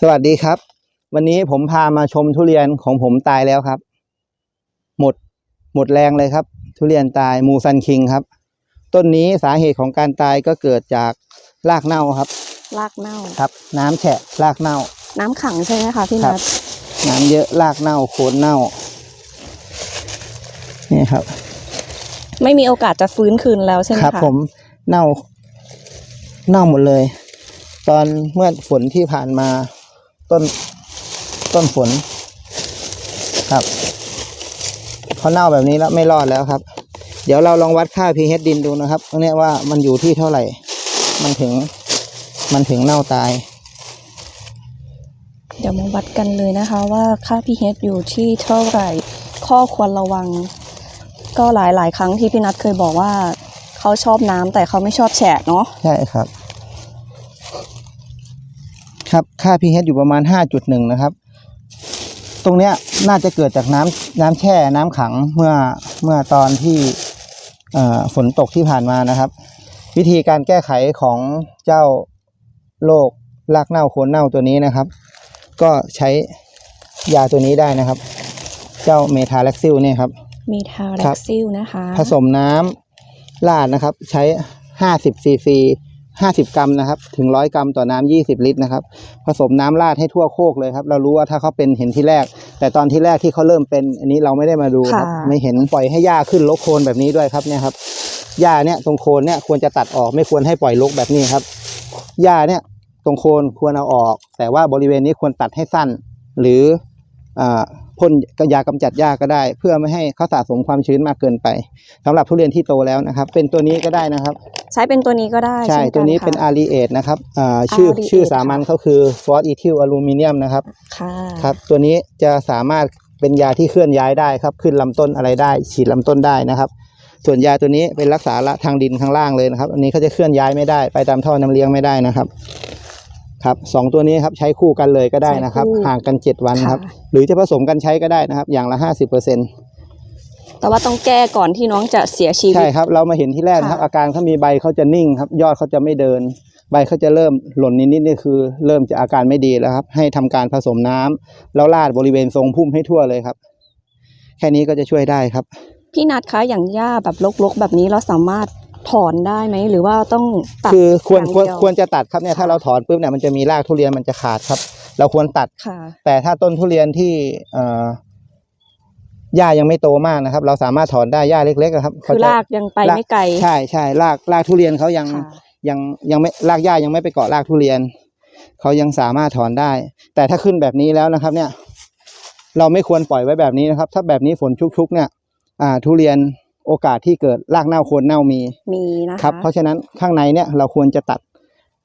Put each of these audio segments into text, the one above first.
สวัสดีครับ วันนี้ผมพามาชมทุเรียนของผมตายแล้วครับ หมดหมดแรงเลยครับ ทุเรียนตายมูซันคิงครับ ต้นนี้สาเหตุของการตายก็เกิดจากรากเน่าครับ รากเน่าครับ น้ำแฉะรากเน่า น้ำขังใช่ไหมคะพี่ครันับ ทน้ำเยอะรากเน่าโคนเน่านี่ครับ ไม่มีโอกาสจะฟื้นคืนแล้วใช่ไหมครับคะผมเน่าเน่าหมดเลย ตอนเมื่อฝนที่ผ่านมา ต้นต้นฝนครับเขาเน่าแบบนี้แล้วไม่รอดแล้วครับ เดี๋ยวเราลองวัดค่า pH ดินดูนะครับตรงเนี้ยว่ามันอยู่ที่เท่าไหร่ มันถึงมันถึงเน่าตาย เดี๋ยวมาวัดกันเลยนะคะ ว่าค่า pH อยู่ที่เท่าไหร่ ข้อควรระวัง ก็หลายหลายๆครั้งที่พี่นัทเคยบอกว่า เขาชอบน้ำแต่เขาไม่ชอบแฉะเนาะใช่ครับ ครับ ค่า pH อยู่ประมาณ 5.1 นะครับ ตรงเนี้ยน่าจะเกิดจากน้ำน้ำแช่น้ำขังเมื่อเมื่อตอนที่เอ่อฝนตกที่ผ่านมานะครับ วิธีการแก้ไขของเจ้าโรครากเน่าโคนเน่าตัวนี้นะครับ ก็ใช้ยาตัวนี้ได้นะครับ เจ้าเมทาแล็กซิลเนี่ยครับมีทาแร็ครักบซิลนะคะ ผสมน้ำราดนะครับ ใช้ 50ซีซี 50 กรัมนะครับ ถึง 100 กรัมต่อน้ำ20 ลิตรนะครับ ผสมน้ำราดให้ทั่วโคกเลยครับ เรารู้ว่าถ้าเขาเป็นเห็นที่แรก แต่ตอนที่แรกที่เขาเริ่มเป็น อันนี้เราไม่ได้มาดูครับ ไม่เห็นปล่อยให้หญ้าขึ้นรกโคนแบบนี้ด้วยครับเนี่ยครับหญ้าเนี่ยตรงโคนเนี่ยควรจะตัดออกไม่ควรให้ปล่อยรกแบบนี้ครับหญ้าเนี่ยตรงโคนควรเอาออก แต่ว่าบริเวณนี้ควรตัดให้สั้น หรืออ่า พ่นยากำจัดหญ้าก็ได้ เพื่อไม่ให้เขาสะสมความชื้นมากเกินไปสำหรับทุเรียนที่โตแล้วนะครับ เป็นตัวนี้ก็ได้นะครับ ใช้เป็นตัวนี้ก็ได้ใช่ช่กัตัวนี้เป็นค่ะอารีเอทนะครับอ่าชื่อ Areate ชื่อสามัญเขาคือฟอสอีทิลอลูมิเนียมนะครับค่ะครับ ตัวนี้จะสามารถเป็นยาที่เคลื่อนย้ายได้ครับ ขึ้นลำต้นอะไรได้ ฉีดลำต้นได้นะครับ ส่วนยาตัวนี้เป็นรักษาละทางดินข้างล่างเลยนะครับ อันนี้เขาจะเคลื่อนย้ายไม่ได้ ไปตามท่อน้ำเลี้ยงไม่ได้นะครับ ครับสองตัวนี้ครับใช้คู่กันเลยก็ได้นะครับ ใช้คู่ห่างกันเจ็ดวันครับ ค่ะ หรือจะผสมกันใช้ก็ได้นะครับ อย่างละห้าสิบเปอร์เซ็นต์แต่ว่าต้องแก้ก่อนที่น้องจะเสียชีวิตใช่ครับ เรามาเห็นที่แรกนะครับ ค่ะ อาการเขามีใบเขาจะนิ่งครับ ยอดเขาจะไม่เดิน ใบเขาจะเริ่มหล่นนิดๆนี่คือ เริ่มจะอาการไม่ดีแล้วครับ ให้ทำการผสมน้ำแล้วราดบริเวณทรงพุ่มให้ทั่วเลยครับ แค่นี้ก็จะช่วยได้ครับ พี่นัทคะอย่างหญ้าแบบรกๆ แบบนี้เราสามารถ ถอนได้ไหมหรือว่าต้องตัดคือควรอย่างควรเดียวควรจะตัดครับเนี่ยถ้าเราถอนปุ๊บเนี่ยมันจะมีรากทุเรียนมันจะขาดครับ เราควรตัดค่ะแต่ถ้าต้นทุเรียนที่เอ่อหญ้ายังไม่โตมากนะครับ เราสามารถถอนได้หญ้าเล็กๆอะครับคือเขจะรากยังไปไม่ไกลใช่ใช่รากรากทุเรียนเขายังค่ะยังยังไม่รากหญ้ายังไม่ไปเกาะรากทุเรียนเขายังสามารถถอนได้ แต่ถ้าขึ้นแบบนี้แล้วนะครับ เนี่ย เราไม่ควรปล่อยไว้แบบนี้นะครับ ถ้าแบบนี้ฝนชุกๆ เนี่ย อ่า ทุเรียน โอกาสที่เกิดรากเน่าโคนเน่ามีมีนะคะครับ เพราะฉะนั้นข้างในเนี่ยเราควรจะตัด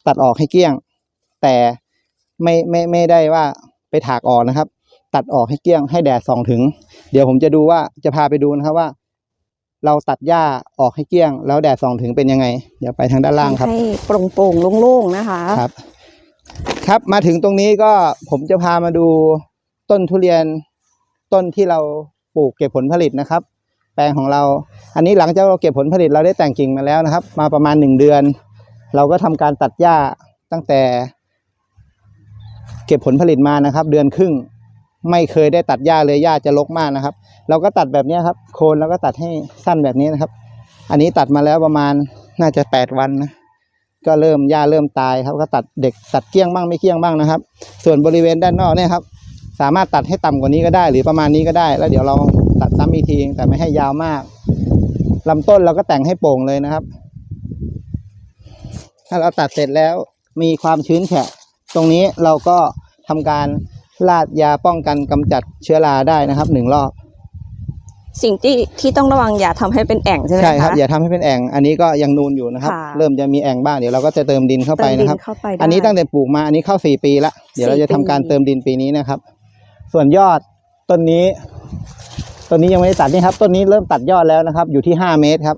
ตัดออกให้เกลี้ยง แต่ไม่ไม่ไม่ได้ว่าไปถากออกนะครับ ตัดออกให้เกลี้ยงให้แดดส่องถึง เดี๋ยวผมจะดูว่าจะพาไปดูนะครับว่า เราตัดหญ้าออกให้เกลี้ยง แล้วแดดส่องถึงเป็นยังไง เดี๋ยวไปทางด้านล่างครับให้โปร่งๆโล่งๆนะคะครับ ครับมาถึงตรงนี้ก็ผมจะพามาดูต้นทุเรียนต้นที่เราปลูกเก็บผลผลิตนะครับ แปลงของเรา อันนี้หลังจากเราเก็บผลผลิตเราได้แต่งกิ่งมาแล้วนะครับ มาประมาณหนึ่งเดือน เราก็ทำการตัดหญ้าตั้งแต่ เก็บผลผลิตมานะครับ เดือนครึ่ง ไม่เคยได้ตัดหญ้าเลยหญ้าจะรกมากนะครับ เราก็ตัดแบบนี้ครับ โคนเราก็ตัดให้สั้นแบบนี้นะครับ อันนี้ตัดมาแล้วประมาณน่าจะแปดวันนะก็เริ่มหญ้าเริ่มตายครับ ก็ตัดเด็กตัดเกี้ยงบ้างไม่เกี้ยงบ้างนะครับ ส่วนบริเวณด้านนอกเนี่ยครับ สามารถตัดให้ต่ำกว่านี้ก็ได้ หรือประมาณนี้ก็ได้ แล้วเดี๋ยวเรา ซ้ำอีกทีแต่ไม่ให้ยาวมากลำต้นเราก็แต่งให้โป่งเลยนะครับ ถ้าเราตัดเสร็จแล้วมีความชื้นแฉะ ตรงนี้เราก็ทำการราดยาป้องกันกำจัดเชื้อราได้นะครับหนึ่งรอบ สิ่งที่ที่ต้องระวังอย่าทำให้เป็นแอ่งใช่ไหมคะใช่ครับอย่าทำให้เป็นแอ่ง อันนี้ก็ยังนูนอยู่นะครับ ค่ะเริ่มจะมีแอ่งบ้างเดี๋ยวเราก็จะเติมดินเข้าไปเติมดินะครับเข้าไปได้อันนี้ตั้งแต่ปลูกมาอันนี้เข้าสี่ปีละเดี๋ยวเราจะทำการสี่ปีเติมดินปีนี้นะครับ ส่วนยอดต้นนี้ ต้นนี้ยังไม่ได้ตัดนี่ครับต้นนี้เริ่มตัดยอดแล้วนะครับ อยู่ที่ห้าเมตรครับ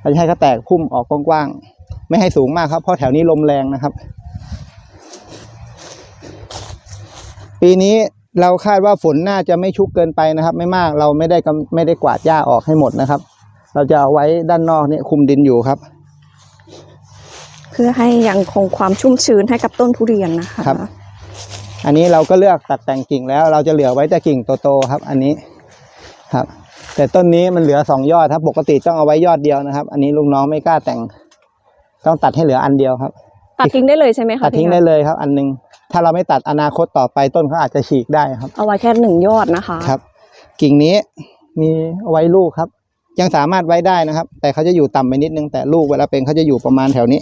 เราจะให้เขาแตกพุ่มออกกว้างๆไม่ให้สูงมากครับเพราะแถวนี้ลมแรงนะครับ ปีนี้เราคาดว่าฝนน่าจะไม่ชุกเกินไปนะครับ ไม่มากเราไม่ได้กำไม่ได้กวาดหญ้าออกให้หมดนะครับ เราจะเอาไว้ด้านนอกเนี่ยคุมดินอยู่ครับ เพื่อให้ยังคงความชุ่มชื้นให้กับต้นทุเรียนนะคะครับ อันนี้เราก็เลือกตัดแต่งกิ่งแล้ว เราจะเหลือไว้แต่กิ่งโตๆครับ อันนี้ ครับ แต่ต้นนี้มันเหลือสองยอดครับ ปกติต้องเอาไว้ยอดเดียวนะครับ อันนี้ลุงน้องไม่กล้าแต่ง ต้องตัดให้เหลืออันเดียวครับ ตัดทิ้งได้เลยใช่ไหมคะตัดทิ้งพี่ได้นัทเลยครับ อันหนึง ถ้าเราไม่ตัดอนาคตต่อไปต้นเขาอาจจะฉีกได้ครับ เอาไว้แค่หนึ่งยอดนะคะ ครับ กิ่งนี้มีเอาไว้ลูกครับ ยังสามารถไว้ได้นะครับ แต่เขาจะอยู่ต่ำไปนิดนึงแต่ลูกเวลาเป็นเขาจะอยู่ประมาณแถวนี้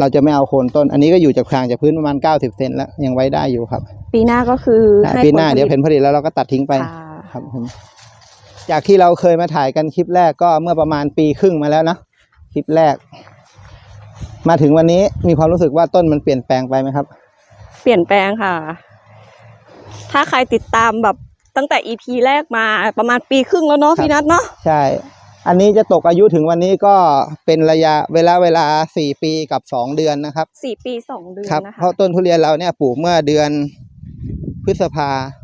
เราจะไม่เอาโคนต้น อันนี้ก็อยู่จากคางจากพื้นประมาณ 90 เซนแล้วยังไว้ได้อยู่ครับ ปีหน้าก็คือให้ปีหน้าผลผลิตเดี๋ยวผลผลิตแล้วเราก็ตัดทิ้งไปค่ะครับผม จากที่เราเคยมาถ่ายกันคลิปแรกก็เมื่อประมาณปีครึ่งมาแล้วเนอะคลิปแรก มาถึงวันนี้มีความรู้สึกว่าต้นมันเปลี่ยนแปลงไปไหมครับ เปลี่ยนแปลงค่ะ ถ้าใครติดตามแบบตั้งแต่ EP แรกมาประมาณปีครึ่งแล้วเนาะครับพี่นัทเนาะใช่ อันนี้จะตกอายุถึงวันนี้ก็เป็นระยะเวลาเวลาสี่ปีกับสองเดือนนะครับสี่ปีสองเดือนครับนะคะเพราะต้นทุเรียนเราเนี่ยปลูกเมื่อเดือนพฤษภาแป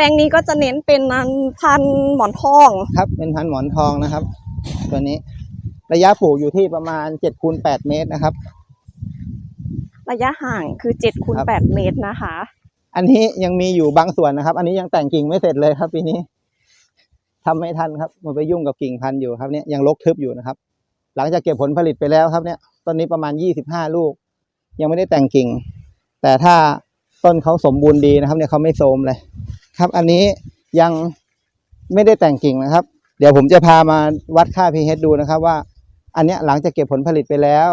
ลงนี้ก็จะเน้นเป็นนันพันธุ์หมอนทองครับ เป็นพันธุ์หมอนทองนะครับ ตัวนี้ ระยะปลูกอยู่ที่ประมาณเจ็ดคูณแปดเมตรนะครับ ระยะห่างคือเจ็ดคูณครับแปดเมตรนะคะ อันนี้ยังมีอยู่บางส่วนนะครับ อันนี้ยังแต่งกิ่งไม่เสร็จเลยครับปีนี้ทำไม่ทันครับ มันไปยุ่งกับกิ่งพันธุ์อยู่ครับเนี่ยยังรกทึบอยู่นะครับ หลังจากเก็บผลผลิตไปแล้วครับเนี่ยต้นนี้ประมาณยี่สิบห้าลูก ยังไม่ได้แต่งกิ่ง แต่ถ้าต้นเขาสมบูรณ์ดีนะครับ เนี่ยเขาไม่โทรมเลย ครับ อันนี้ยังไม่ได้แต่งกิ่งนะครับ เดี๋ยวผมจะพามาวัดค่า pH ดูนะครับว่า อันเนี้ยหลังจากเก็บผลผลิตไปแล้ว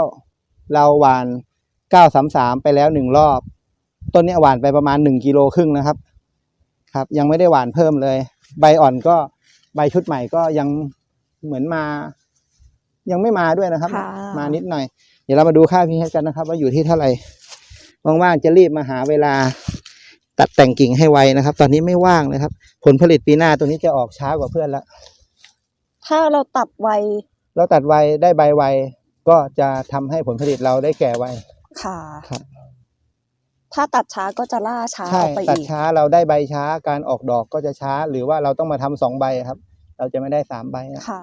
เราหว่านเก้าสามสามไปแล้วหนึ่งรอบ ต้นเนี้ยหว่านไปประมาณหนึ่งกิโลครึ่งนะครับ ครับ ยังไม่ได้หว่านเพิ่มเลย ใบอ่อนก็ใบชุดใหม่ก็ยังเหมือนมา ยังไม่มาด้วยนะครับค่ะมานิดหน่อย เดี๋ยวเรามาดูค่า pH กันนะครับ ว่าอยู่ที่เท่าไหร่ว่างๆจะรีบมาหาเวลา ตัดแต่งกิ่งให้ไวนะครับ ตอนนี้ไม่ว่างเลยครับ ผลผลิตปีหน้าตัวนี้จะออกช้ากว่าเพื่อนละถ้าเราตัดไว เราตัดไวได้ใบไว ก็จะทำให้ผลผลิตเราได้แก่ไวค่ะครับ ถ้าตัดช้าก็จะล่าช้าใช่ออกไปตัดอีกช้าเราได้ใบช้าการออกดอกก็จะช้า หรือว่าเราต้องมาทำสองใบครับ เราจะไม่ได้สามใบนะค่ะ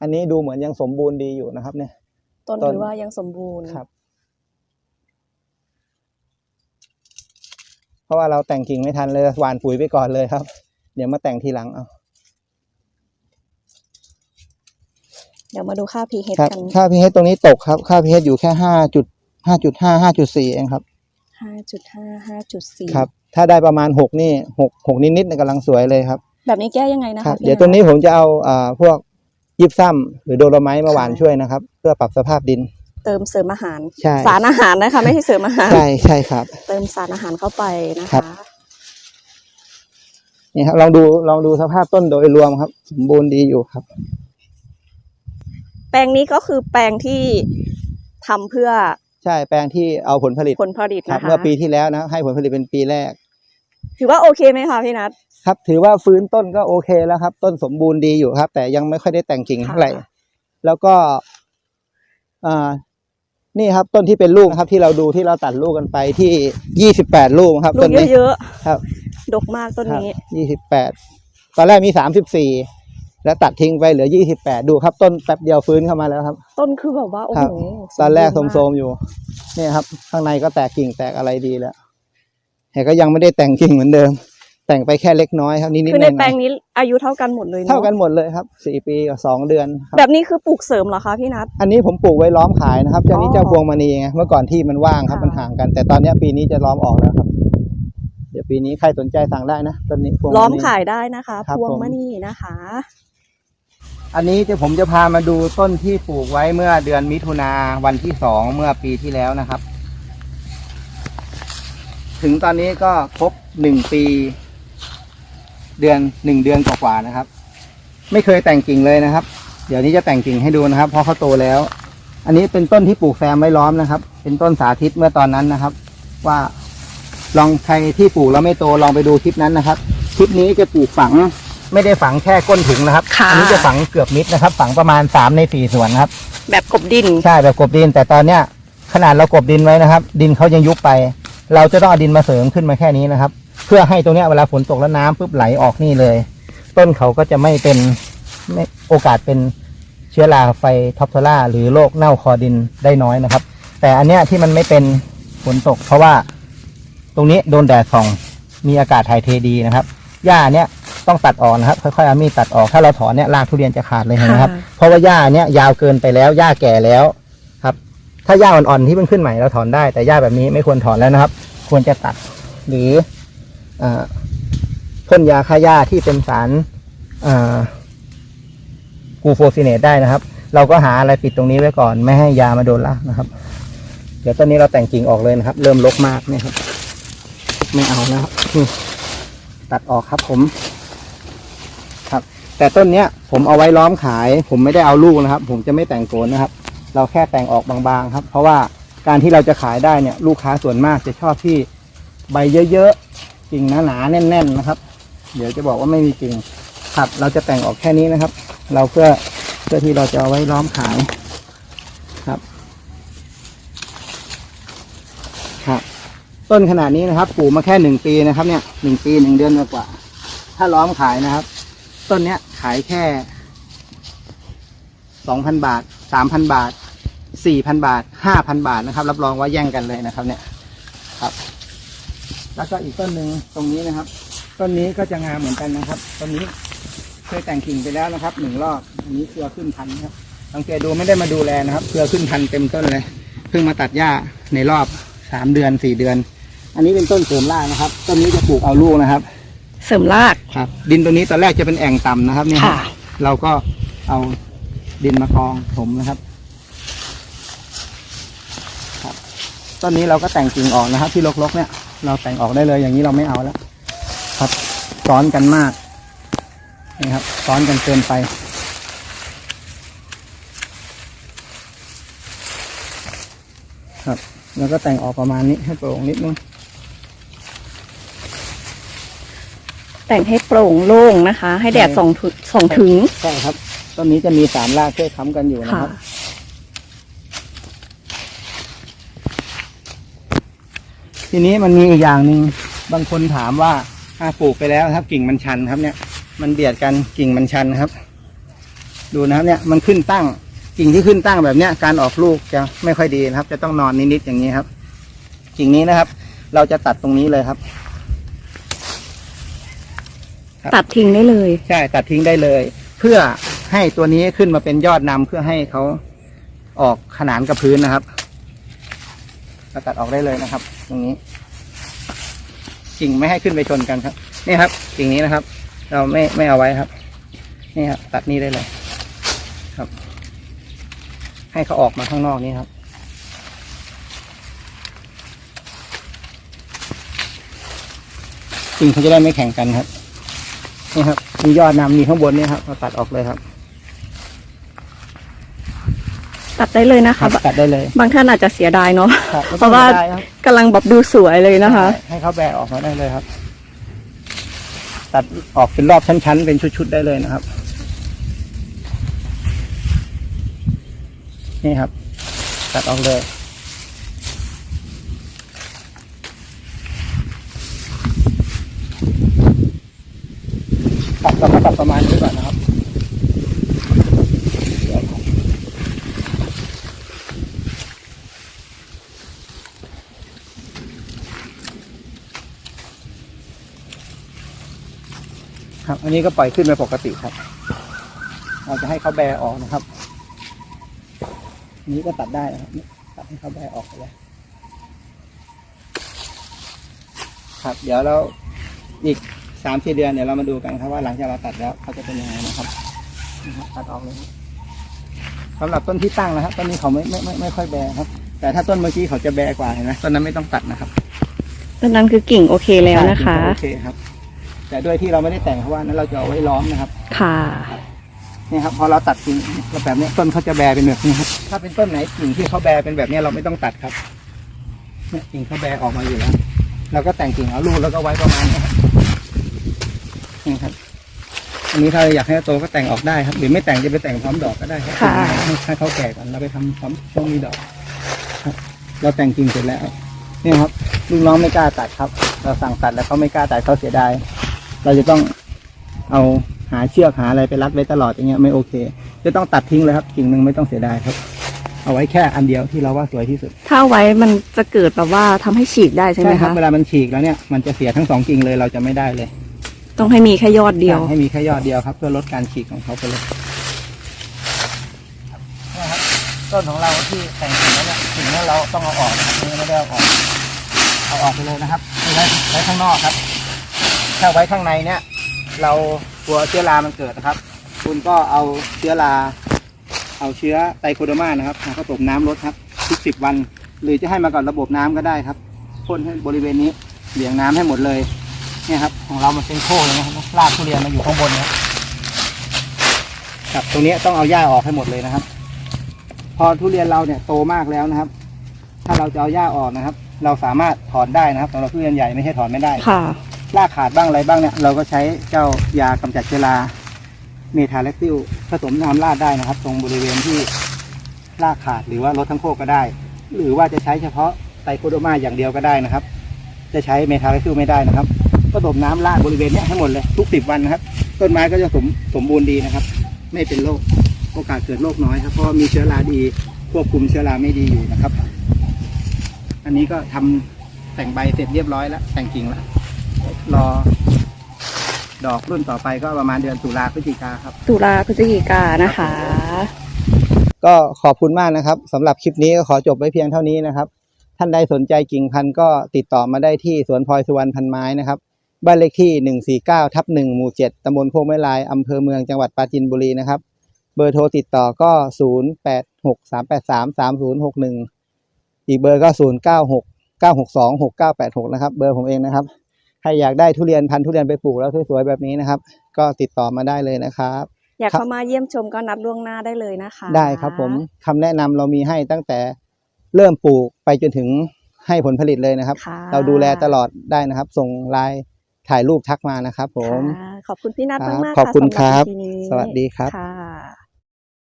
อันนี้ดูเหมือนยังสมบูรณ์ดีอยู่นะครับ เนี่ย ต้นต้นถือว่ายังสมบูรณ์ ครับ เพราะว่าเราแต่งกิ่งไม่ทันเลยหวานปุ๋ยไปก่อนเลยครับ เดี๋ยวมาแต่งทีหลังเอาเดี๋ยวมาดูค่า pH ครับกันค่า pH ตรงนี้ตกครับ ค่า pH อยู่แค่ห้าจุดห้าจุดห้าห้าจุดสี่เองครับห้าจุดห้าห้าจุดสี่ครับ ถ้าได้ประมาณหกนี่หกหกนิดๆเนี่ยกำลังสวยเลยครับ แบบนี้แก้ยังไงนะครัคะบ พี่เดี๋ยวตัวนี้ผมจะเอาอ่าพวกยิบซ้ำหรือโดโลไมต์มาหว่านช่วยนะครับ เพื่อปรับสภาพดิน เติมเสริมอาหาร ใช่ สารอาหารนะคะ ไม่ใช่เสริมอาหาร ใช่ใช่ครับ เติมสารอาหารเข้าไปนะครัคะ บ นี่ครับลองดูลองดูสภาพต้นโดยรวมครับ สมบูรณ์ดีอยู่ครับ แปลงนี้ก็คือแปลงที่ทำเพื่อใช่แปลงที่เอาผลผลิตผลผลิตครับนะคะเมื่อปีที่แล้วนะให้ผลผลิตเป็นปีแรก ถือว่าโอเคไหมคะพี่นัท ครับ ถือว่าฟื้นต้นก็โอเคแล้วครับ ต้นสมบูรณ์ดีอยู่ครับ แต่ยังไม่ค่อยได้แต่งกิ่งเท่าไหร่ ค่ะ แล้วก็อ่า นี่ครับต้นที่เป็นลูกนะครับที่เราดูที่เราตัดลูกกันไปที่ยี่สิบแปดลูกครับลูต้กนนี้ เยอะครับ ๆดกมากต้นนี้ ยี่สิบแปดตอนแรกมีสามสิบสี่แล้วตัดทิ้งไปเหลือยี่สิบแปดดูครับ ต้นแป๊บเดียวฟื้นเข้ามาแล้วครับ ต้นคือแบบว่าโอ้ครัโหบ ตอนแรกบูโทรมๆอยู่เนี่ยครับ ข้างในก็แตกกิ่งแตกอะไรดีแล้วแต่ก็ยังไม่ได้แต่งกิ่งเหมือนเดิม แต่งไปแค่เล็กน้อยครับนิดๆหคือน่ในอยแปลงนี้อายุเท่ากันหมดเลยๆเนอะเท่ากันหมดเลยครับสี่ปีกับสองเดือนครับแบบนี้คือปลูกเสริมเหรอคะพี่นัทอันนี้ผมปลูกไว้ล้อมขายนะครับเจ้านี้อ๋อเจ้าพวงมณีไงเมื่อก่อนที่มันว่างครับค่ะมันห่างกัน แต่ตอนเนี้ยปีนี้จะล้อมออกแล้วครับ เดี๋ยวปีนี้ใครสนใจสั่งได้นะต้นนี้พวงมณีล้อมขายได้นะคะครับพวงผมมณีนะคะ อันนี้จะผมจะพามาดูต้นที่ปลูกไว้เมื่อเดือนมิถุนาวันที่สองเมื่อปีที่แล้วนะครับ ถึงตอนนี้ก็ครบหนึ่งปี เดือนหนึ่งเดือนกว่าๆนะครับ ไม่เคยแต่งกิ่งเลยนะครับ เดี๋ยวนี้จะแต่งกิ่งให้ดูนะครับ เพราะเขาโตแล้ว อันนี้เป็นต้นที่ปลูกแซมไว้ล้อมนะครับ เป็นต้นสาธิตเมื่อตอนนั้นนะครับ ว่าลองใครที่ปลูกแล้วไม่โตลองไปดูคลิปนั้นนะครับคลิปนี้จะปลูกฝังไม่ได้ฝังแค่ก้นถุงนะครับค่ะอันี้จะฝังเกือบมิดนะครับ ฝังประมาณสามในสี่ส่วนครับ แบบกบดิน ใช่แบบกบดิน แต่ตอนเนี้ยขนาดเรากบดินไว้นะครับ ดินเขายังยุบไป เราจะต้องเอาดินมาเสริมขึ้นมาแค่นี้นะครับ เพื่อให้ตรงเนี้ยเวลาฝนตกแล้วน้ำปุ๊บไหลออกนี่เลย ต้นเขาก็จะไม่เป็นไม่โอกาสเป็นเชื้อราไฟท็อปโซล่าหรือโรคเน่าคอดินได้น้อยนะครับ แต่อันเนี้ยที่มันไม่เป็นฝนตก เพราะว่าตรงนี้โดนแดดส่องมีอากาศถ่ายเทดีนะครับหญ้าเนี้ยต้องตัดออกนะครับ ค่อยๆเอามีดตัดออกถ้าเราถอนเนี่ยรากทุเรียนจะขาดเลยเห็นไหมครับค่ะเพราะว่าหญ้าเนี้ยยาวเกินไปแล้วหญ้าแก่แล้วครับ ถ้าหญ้าอ่อนๆที่เพิ่งขึ้นใหม่เราถอนได้แต่หญ้าแบบนี้ไม่ควรถอนแล้วนะครับ ควรจะตัดหรืออ่า พ่นยาฆ่าหญ้าที่เป็นสารกูโฟซิเนตได้นะครับ เราก็หาอะไรปิดตรงนี้ไว้ก่อน ไม่ให้ยามาโดนรากนะครับ เดี๋ยวต้นนี้เราแต่งกิ่งออกเลยนะครับ เริ่มรกมากเนี่ยครับ ไม่เอาแล้วครับตัดออกครับผม ครับ แต่ต้นเนี้ย ผมเอาไว้ล้อมขาย ผมไม่ได้เอาลูกนะครับ ผมจะไม่แต่งโกนนะครับ เราแค่แต่งออกบางๆครับ เพราะว่าการที่เราจะขายได้เนี่ย ลูกค้าส่วนมากจะชอบที่ใบเยอะๆ กิ่งหนาๆแน่น ๆนะครับ เดี๋ยวจะบอกว่าไม่มีกิ่งครับเราจะแต่งออกแค่นี้นะครับ เราเพื่อเพื่อที่เราจะเอาไว้ล้อมขายครับครับ ต้นขนาดนี้นะครับปลูกมาแค่หนึ่งปีนะครับ เนี่ยหนึ่งปีหนึ่งเดือนกว่า ถ้าล้อมขายนะครับ ต้นเนี้ยขายแค่สองพันบาทสามพันบาทสี่พันบาทห้าพันบาทนะครับ รับรองว่าแย่งกันเลยนะครับ เนี่ยครับ แล้วก็อีกต้นหนึ่งตรงนี้นะครับ ต้นนี้ก็จะงามเหมือนกันนะครับต้นนี้เคยแต่งกิ่งไปแล้วนะครับหนึ่งรอบอันนี้เครือขึ้นพันธุ์นะครับสังเกตดูไม่ได้มาดูแลนะครับเครือขึ้นพันธุ์เต็มต้นเลยเพิ่งมาตัดหญ้าในรอบสามเดือนสี่เดือน อันนี้เป็นต้นเสริมรากนะครับ ต้นนี้จะปลูกเอาลูกนะครับ เสริมรากครับ ดินตัวนี้ตอนแรกจะเป็นแอ่งต่ำนะครับ เนี่ยครับค่ะ เราก็เอาดินมากองถมนะครับครับต้นนี้เราก็แต่งกิ่งออกนะครับ ที่รกๆเนี่ย เราแต่งออกได้เลยอย่างนี้เราไม่เอาแล้วครับซ้อนกันมากนี่ครับซ้อนกันเกินไป ครับ แล้วก็แต่งออกประมาณนี้ให้โปร่งนิดนึงแต่งให้โปร่งโล่งนะคะ ให้แดดส่องถึงส่องถึง ใช่ครับต้นนี้จะมีสามรากช่วยค้ำกันอยู่นะค่ะครับ ทีนี้มันมีอีกอย่างหนึ่งบางคนถามว่าถ้าปลูกไปแล้วครับ กิ่งมันชันครับเนี่ย มันเบียดกันกิ่งมันชันครับ ดูนะครับเนี่ยมันขึ้นตั้งกิ่งที่ขึ้นตั้งแบบเนี้ยการออกลูกจะไม่ค่อยดีนะครับ จะต้องนอนนิดๆอย่างนี้ครับ กิ่งนี้นะครับ เราจะตัดตรงนี้เลยครับ ตัดทิ้งได้เลย ใช่ ตัดทิ้งได้เลย เพื่อให้ตัวนี้ขึ้นมาเป็นยอดนำเพื่อให้เขาออกขนานกับพื้นนะครับ ตัดออกได้เลยนะครับ ตรงนี้กิ่งไม่ให้ขึ้นไปชนกันครับ นี่ครับกิ่งนี้นะครับ เราไม่ไม่เอาไว้ครับ นี่ครับตัดนี่ได้เลยครับ ให้เขาออกมาข้างนอกนี้ครับกิ่งเขาจะได้ไม่แข่งกันครับนี่ครับมียอดนำมีข้างบนนี่ครับเราตัดออกเลยครับ ตัดได้เลยนะคะ ตัดได้เลย บางท่านอาจจะเสียดายเนาะครับเพราะว่าได้ครับกำลังแบบดูสวยเลยนะคะ ให้เขาแบะออกมาได้เลยครับ ตัดออกเป็นรอบชั้นๆ เป็นชุดๆได้เลยนะครับ นี่ครับ ตัดออกเลยตัดก็มาตัดประมาณนี้ก่ อนนะครับครับอันนี้ก็ปล่อยขึ้นไปปกติครับ เราจะให้เขาแบออกนะครับอันนี้ก็ตัดได้นะครับนี่ตัดให้เขาแบออกไปเลยครับ เดี๋ยวเราอีกสามสี่เดือนเดี๋ยวเรามาดูกันครับว่าหลังจากเราตัดแล้วเขาจะเป็นยังไงนะครับนี่ครับตัดออกเลยครับสำหรับต้นที่ตั้งนะครับต้นนี้เขาไม่ไม่ไม่ไม่ค่อยแบครับ แต่ถ้าต้นเมื่อกี้เขาจะแบกว่าเห็นไหมต้นนั้นไม่ต้องตัดนะครับ ต้นนั้นคือกิ่งโอเคแล้วนะคะโอเคครับ แต่ด้วยที่เราไม่ได้แต่งเพราะว่านั้นเราจะเอาไว้ล้อมนะครับ ค่ะเนี่ยครับพอเราตัดกิ่งแบบเนี้ยต้นเขาจะแบเป็นแบบนี้ครับถ้าเป็นต้นไหนกิ่งที่เขาแบเป็นแบบเนี้ยเราไม่ต้องตัดครับเนี่ยกิ่งเขาแบออกมาอยู่แล้วเราก็แต่งกิ่งเอาลูกแล้วก็ไว้ประมาณนี้ครับนี่ครับอันนี้ถ้าอยากให้โตก็แต่งออกได้ครับ หรือไม่แต่งจะไปแต่งพร้อมดอกก็ได้ครับค่ะ ให้ให้เขาแก่ก่อนเราไปทำพร้อมช่วงมีดอกครับเราแต่งกิ่งเสร็จแล้ว นี่ครับลูกน้องไม่กล้าตัดครับ เราสั่งตัดแล้วเขาไม่กล้าตัดเขาเสียดาย เราจะต้องเอาหาเชือกหาอะไรไปรัดไว้ตลอดอย่างเงี้ยไม่โอเค จะต้องตัดทิ้งเลยครับกิ่งหนึ่งไม่ต้องเสียดายครับ เอาไว้แค่อันเดียวที่เราว่าสวยที่สุด ถ้าเอาไว้มันจะเกิดแบบว่าทำให้ฉีกได้ใช่ไหมครัคะ เวลามันฉีกแล้วเนี่ยมันจะเสียทั้งสองกิ่งเลยเราจะไม่ได้เลยต้องให้มีแค่ยอดเดียว ให้มีแค่ยอดเดียวครับ เพื่อลดการฉีกของเขาไปเลยนะครับต้นของเราที่แต่งกิ่งแล้วเนี่ยกิ่งนี้เราต้องเอาออกนะครับนี่ไม่ได้เอาออกเอาออกไปเลยนะครับไม่ไว้ไว้ข้างนอกครับ ถ้าไว้ข้างในเนี่ย เรากลัวเชื้อรามันเกิดนะครับ คุณก็เอาเชื้อรา เอาเชื้อไตโคโดมานะครับมาผสมน้ำลดครับทุกสิบวัน หรือจะให้มาก่อนระบบน้ำก็ได้ครับพ่นให้บริเวณนี้เลี้ยงน้ำให้หมดเลยเนี่ยครับของเรามันเป็นโค้งเลยนะครับรากทุเรียนมาอยู่ข้างบนนะครับครับตรงนี้ต้องเอาหญ้าออกให้หมดเลยนะครับ พอทุเรียนเราเนี่ยโตมากแล้วนะครับ ถ้าเราจะเอาหญ้าออกนะครับ เราสามารถถอนได้นะครับสำหรับทุเรียนใหญ่ไม่ใช่ถอนไม่ได้ค่ะ รากขาดบ้างอะไรบ้างเนี่ย เราก็ใช้เจ้ายากำจัดเชื้อราเมทาเล็กซิลผสมน้ำราดได้นะครับ ตรงบริเวณที่รากขาดหรือว่าลดทั้งโคกก็ได้ หรือว่าจะใช้เฉพาะไตโคโดมาอย่างเดียวก็ได้นะครับ จะใช้เมทาเล็กซิลไม่ได้นะครับผสมน้ำราดบริเวณนี้ให้หมดเลยทุกสิบวันนะครับ ต้นไม้ก็จะสมสมบูรณ์ดีนะครับ ไม่เป็นโรคโอกาสเกิดโรคน้อยครับเพราะมีเชื้อราดีควบคุมเชื้อราไม่ดีอยู่นะครับ อันนี้ก็ทำแต่งใบเสร็จเรียบร้อยแล้วแต่งกิ่งแล้ว รอ ดอกรุ่นต่อไปก็ประมาณเดือนตุลาพฤศจิกาครับ ตุลาพฤศจิกานะคะ ก็ขอบคุณมากนะครับสำหรับคลิปนี้ก็ขอจบไว้เพียงเท่านี้นะครับ ท่านใดสนใจกิ่งพันธุ์ก็ติดต่อมาได้ที่สวนพลอยสุวรรณพันไม้นะครับบ้านเลขที่ 149ทับ1หมู่ 7ตำบลโคกไม้ลายอำเภอเมืองจังหวัดปราจีนบุรีนะครับ เบอร์โทรติดต่อก็ 0863833061 อีกเบอร์ก็ 096 962 6986 นะครับ เบอร์ผมเองนะครับใค รอยากได้ทุเรียนพันธุ์ทุเรียนไปปลูกแล้วสวยๆแบบนี้นะครับ ก็ติดต่อมาได้เลยนะครับ อยากครับเข้ามาเยี่ยมชมก็นัดล่วงหน้าได้เลยนะคะ ได้ครับผมคำแนะนำเรามีให้ตั้งแต่เริ่มปลูกไปจนถึงให้ผลผลิตเลยนะครับค่ะเราดูแลตลอดได้นะครับ ส่งไลน์ถ่ายรูปทักมานะครับ ผมค่ะขอบคุณพี่นัทครับมากๆขอบคุณะสำหครับ EP นี้สวัสดีครับค่ะ